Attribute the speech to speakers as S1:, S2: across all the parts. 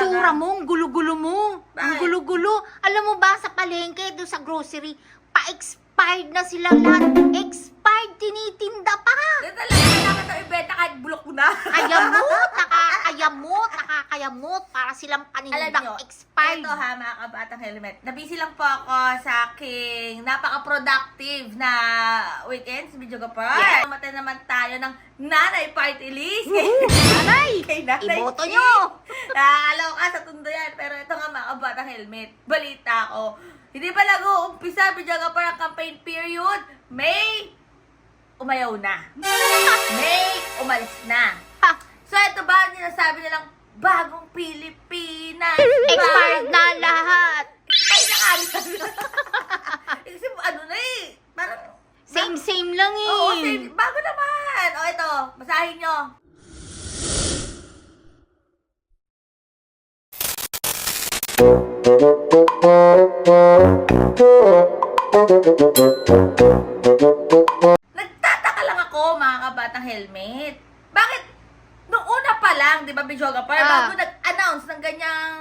S1: itsura mo, ang gulo-gulo mo. Ang
S2: Bakit?
S1: gulo-gulo. Alam mo ba, sa palengke, doon sa grocery, pa-expired na sila lahat. Expired, tinitinda pa.
S2: Talaga kailangan ito ibenta kahit bulok na.
S1: Kayamot, nakakayamot, nakakayamot. Para silang panindang expired.
S2: ito ha, mga kabatang helmet. Nabisi lang po ako sa aking napaka-productive na weekends, video ka pa.
S1: Yes.
S2: Matay naman tayo ng nanay party list.
S1: Aray!
S2: Kay nanay
S1: Iboto nyo!
S2: Nakakalaw ka sa tundo yan. Pero ito nga mga kabatang helmet. Balita ko. Hindi pa nag-uumpisa, video ka pa ang campaign period. May umayaw na. May umalis na. So, ito ba ang sinasabi nilang bagong Pilipinas?
S1: expired na lahat.
S2: Ay, nakalimutan. Kasi ano na eh. Parang,
S1: Same-same lang eh.
S2: oo, same. Bago naman. O, ito. Basahin nyo. Nagtataka lang ako, mga kabatang helmet. Bakit? Noong una pa lang, di ba, Bijoga Pa,
S1: Ah.
S2: bago nag-announce ng ganyang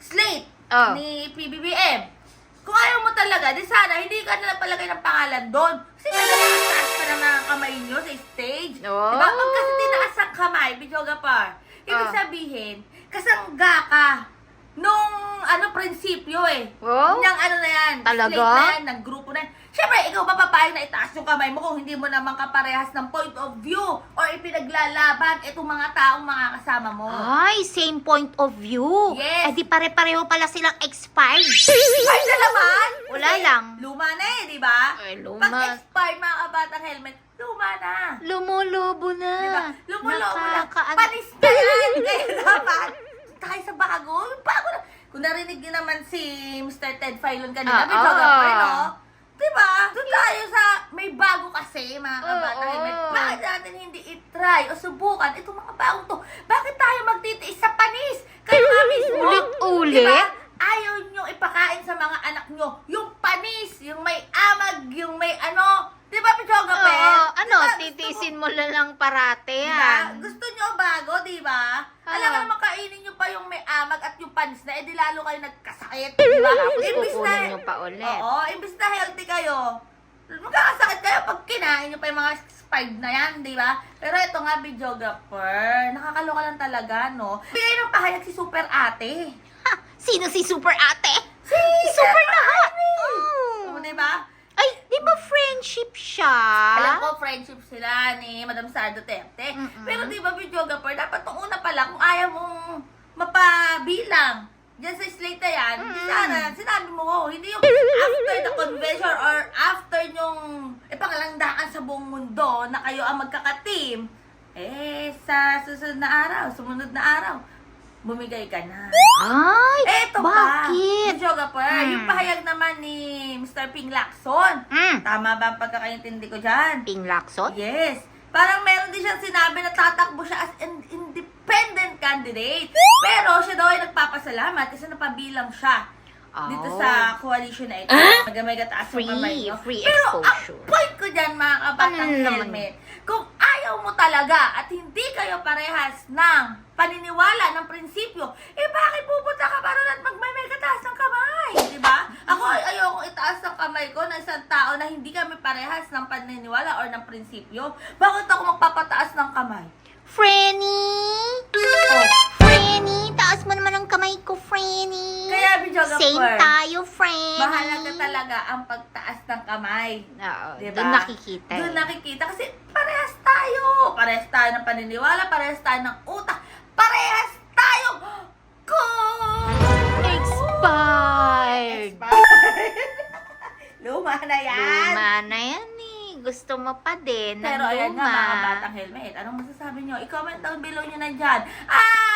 S2: slate
S1: Oh.
S2: ni PBBM, kung ayaw mo talaga, di sana, hindi ka na palagay ng pangalan doon. Kasi may nakataas pa ng mga kamay nyo sa stage.
S1: Oh.
S2: Di ba? Pag kasi tinaas ang kamay, Bijoga Pa, ibig
S1: Ah.
S2: sabihin, kasangga ka nung ano prinsipyo eh.
S1: Oh?
S2: Niyang ano na yan,
S1: Talaga?
S2: slate na yan, ng grupo na yan. Siyempre, ikaw ba papayag na itaas yung kamay mo kung hindi mo naman kaparehas ng point of view or ipinaglalaban itong mga taong mga kasama mo?
S1: Ay, same point of view.
S2: Yes.
S1: Eh di pare-pareho pala silang expired.
S2: Expired na naman!
S1: Wala
S2: Kasi
S1: lang.
S2: Luma na eh, di ba?
S1: Eh, luma.
S2: Pag expired mga kabatang helmet, luma na.
S1: Lumulubo na.
S2: Di ba? Lumulobo na.
S1: Nakaka-
S2: Panis na yan! Kaya dapat, tayo sa bago. Yung bago na. Kung narinig niyo naman si Mr. Ted Filon kanina,
S1: Ah,
S2: may pa, no? Di ba? Doon tayo sa may bago kasi, mga
S1: Oo.
S2: helmet. Bakit natin hindi i-try o subukan itong mga bagong to? Bakit tayo magtitiis sa panis? Kayo nga mismo.
S1: Ulit-ulit?
S2: Di ba? Ayaw nyo ipakain sa mga anak nyo yung panis, yung may amag, yung may ano. Di ba, Pichoga
S1: Oo, ano,
S2: gusto
S1: titiisin mo na lang parate
S2: Diba?
S1: yan.
S2: Gusto nyo bago, di ba? Alam
S1: Ah.
S2: mo naman kainin nyo pa yung may amag at yung panis na, edi lalo kayo nagkasakit, di ba? Imbis
S1: kukunin nyo pa ulit.
S2: Oo, imbis na healthy kayo, magkakasakit kayo pag kinain nyo pa yung mga expired na yan, di ba? Pero ito nga, videographer, nakakaloka lang talaga, no? Bigay ng pahayag si Super Ate.
S1: Ha, sino si Super Ate?
S2: Si
S1: Super na ha?
S2: Oo, di ba?
S1: Ay, di ba friendship siya?
S2: Alam ko, friendship sila ni Madam Sara Duterte.
S1: Mm-mm.
S2: Pero di ba, videographer, dapat nung una pa lang, kung ayaw mong mapabilang, Diyan sa slate na yan,
S1: Mm-mm.
S2: sana, sinabi mo, oh, hindi yung after the convention or after yung ipangalangdaan sa buong mundo na kayo ang magkakateam, eh, sa susunod na araw, sumunod na araw, bumigay ka na.
S1: Ay,
S2: Eto
S1: bakit?
S2: pa, videographer,
S1: Hmm.
S2: yung pahayag naman ni Mr. Ping Lacson,
S1: Mm.
S2: Tama ba ang pagkakaintindi ko dyan?
S1: Ping Lacson?
S2: Yes. Parang meron din siyang sinabi na tatakbo siya as an independent candidate. Pero siya daw ay nagpapasalamat kasi napabilang siya dito
S1: Oh.
S2: sa coalition na ito.
S1: Ah?
S2: Magamay taas
S1: Free,
S2: yung kamay
S1: free
S2: Pero
S1: exposure.
S2: ang point ko dyan mga kabatang
S1: Ano naman
S2: helmet, kung ayaw mo talaga at hindi kayo parehas ng paniniwala, ng prinsipyo, eh bakit pupunta ka pa ron at magmamay ka taas ng kamay? Di ba? Ako ay ayokong itaas ang kamay ko ng isang tao na hindi kami parehas ng paniniwala or ng prinsipyo. Bakit ako magpapataas ng kamay?
S1: Frenny!
S2: Oh.
S1: Frenny! Taas mo naman ang kamay ko, Frenny!
S2: Kaya, Bijoga
S1: Same tayo, Frenny!
S2: mahalaga talaga ang pagtaas ng kamay.
S1: Oo,
S2: Diba?
S1: doon nakikita
S2: Doon
S1: eh.
S2: nakikita kasi parehas tayo. Parehas tayo ng paniniwala, parehas tayo ng utak, parehas tayo kung...
S1: Expired!
S2: Luma na yan.
S1: Luma na yan eh. Gusto mo pa din
S2: Pero ayan nga mga batang helmet. Anong masasabi nyo? I-comment down below nyo na dyan. At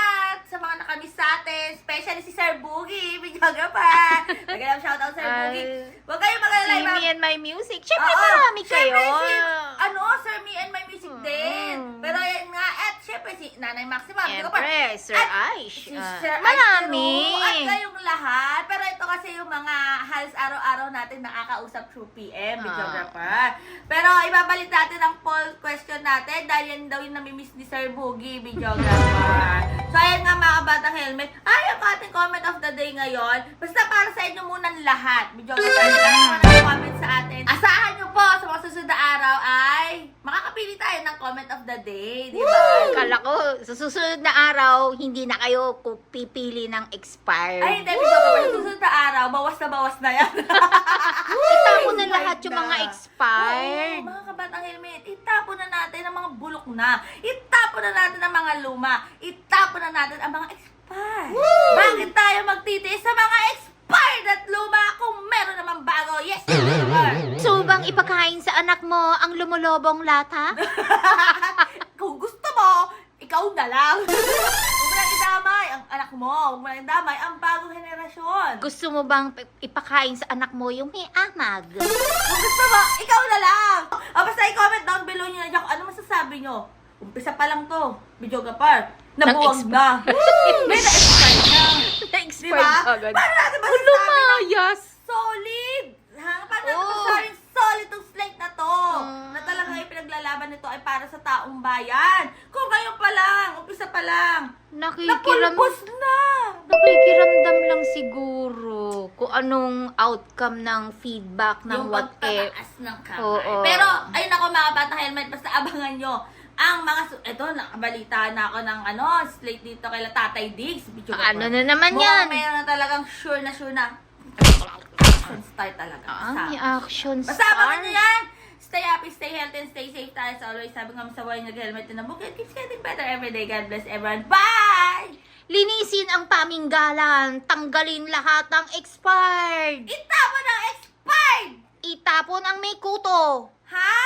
S2: sa mga nakamiss sa atin, especially si Sir Boogie, Bijoga pa. Magalang shoutout Sir Boogie. Huwag kayong mag-alala.
S1: See me and my music. Siyempre, marami kayo.
S2: Si, ano, Sir Me and My Music
S1: Mm.
S2: din. Pero ayan nga, at syempre si Nanay Maxima. Bijoga pa.
S1: Siyempre, Sir
S2: At
S1: Aish.
S2: Si
S1: ah,
S2: Sir
S1: marami.
S2: Astro, At kayong lahat. Pero ito kasi yung mga halos araw-araw natin nakakausap through PM,
S1: Ah.
S2: videographer. Pero ibabalik natin ang poll question natin dahil yan daw yung namimiss ni Sir Boogie, videographer. So, ayan nga mga kabatang helmet. Ay, ang ating comment of the day ngayon. Basta para sa inyo munang lahat. Medyo ka ng comment sa makakapili tayo ng comment of the day. Di ba?
S1: Kala ko, sa susunod na araw, hindi na kayo ku- pipili ng expired.
S2: Ay, hindi. Ka Sa susunod na araw, bawas na bawas na yan.
S1: Itapon na lahat yung mga expired.
S2: Oo, mga kabatang helmet, itapon na natin ang mga bulok na. Itapon na natin ang mga luma. Itapon na natin ang mga expired. Bakit tayo magtitiis sa mga expired
S1: ipakain sa anak mo ang lumulobong lata?
S2: kung gusto mo, ikaw na lang. Huwag mo lang idamay ang anak mo. Huwag mo lang idamay ang bagong henerasyon.
S1: Gusto mo bang ipakain sa anak mo yung may amag?
S2: Kung gusto mo, ikaw na lang! O basta i-comment down below nyo na dyan kung ano masasabi nyo. Umpisa pa lang to, video kapar. Nabuwag na. May na-expired na.
S1: Na-expired
S2: Diba?
S1: agad.
S2: Paano natin
S1: Oh,
S2: masasabi na
S1: lumayas!
S2: solid? Ha? Paano natin
S1: Oo.
S2: masasabing solid tong slate na?
S1: Mm.
S2: Na talagang ipinaglalaban nito ay para sa taong bayan. Kung kayo pa lang, umpisa pa lang,
S1: Nakikiram,
S2: napulpos na.
S1: nakikiramdam lang siguro kung anong outcome ng feedback ng
S2: yung
S1: whatever.
S2: pagtataas ng kamay.
S1: Oo.
S2: Pero, ayun ako mga bata helmet, basta abangan nyo ang mga, su- eto, nakabalita na ako ng ano, slate dito kay Tatay Diggs. Video ka
S1: Ano
S2: pa.
S1: na naman
S2: Mukhang
S1: yan?
S2: mayroon na talagang sure na sure na action star talaga.
S1: Ah,
S2: Basta.
S1: action
S2: Basta abangan
S1: star.
S2: nyo yan! Stay happy, stay healthy, and stay safe tayo as always. Sabi nga sa buhay nag-helmet na bukid. Keeps getting better every day. God bless everyone. Bye!
S1: Linisin ang paminggalan, tanggalin lahat ng expired.
S2: Itapon ang expired!
S1: Itapon ang may kuto.
S2: Ha?